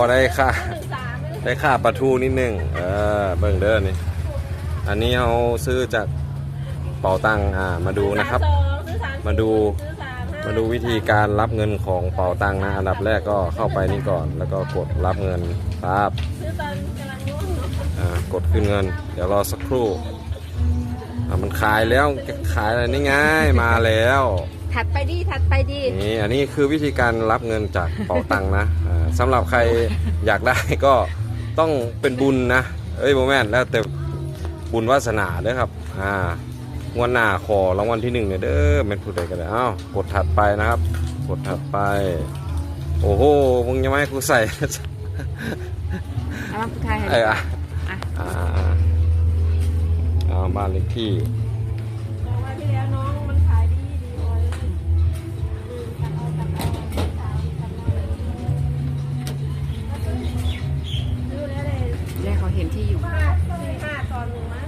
อได้ค่าหนึ่งสามไม่ได้ค่าปลาทูนิดนึงเออเบิ่งเด้อนี่ อันนี้เราซื้อจากเป่าตังอ่ามาดูนะครับสองซื้อสามมาดูซื้อสามห้มาดูวิธีการรับเงินของเป่าตังนะอันดับแรกก็เข้าไปนี่ก่อน แล้วก็กดรับเงินครับซื้อตอนกำลังง่วงเนอะอ่ากดขึ้นเงิน เดี๋ยวรอสักครู่อ่ามันขายแล้วจะขายอะไรนี่ไงมาแล้ว ถัดไปดีถัดไปดีนี่อันนี้คือวิธีการรับเงินจากเป๋าตังค์นะอ่าสำหรับใครอยากได้ก็ต้องเป็นบุญนะเอ้ยโมแมนแล้วแต่บุญวาสนาเด้อครับอ่างวดหน้าขอรางวัลที่หนึ่งเนี่ยเด้อเป็นผู้ใดก็ได้อ้าวกดถัดไปนะครับ กดถัดไป โอ้โหมึงยังไม่ให้กูใส่เอามาผู้ชายให้ไอ้อะอะอ่าเอาบ้านเลขที่ ที่อยู่ ห้าตอนหนึ่งม้ง